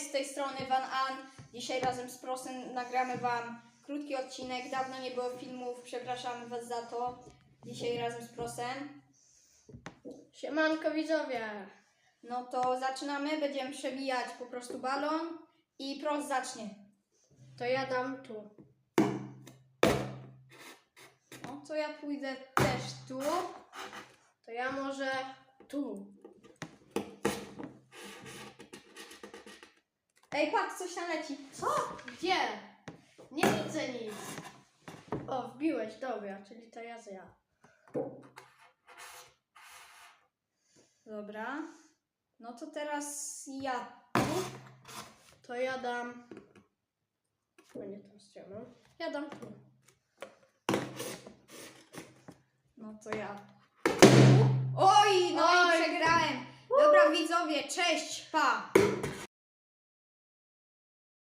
cześć, z tej strony Van An. Dzisiaj razem z Prosem nagramy Wam krótki odcinek. Dawno nie było filmów, przepraszamy Was za to. Dzisiaj razem z Prosem. Siemanko widzowie! No to zaczynamy, będziemy przebijać po prostu balon i Pros zacznie. To ja dam tu. No to ja pójdę też tu. To ja może tu. Ej, patrz, coś tam leci. Co? Gdzie? Nie widzę nic. O, wbiłeś, dobra, czyli to ja ja. Dobra. No to teraz ja. To ja dam... No nie tą stroną. Ja dam tu. No to ja. Oj, no Oj. i przegrałem. Dobra widzowie, cześć, pa.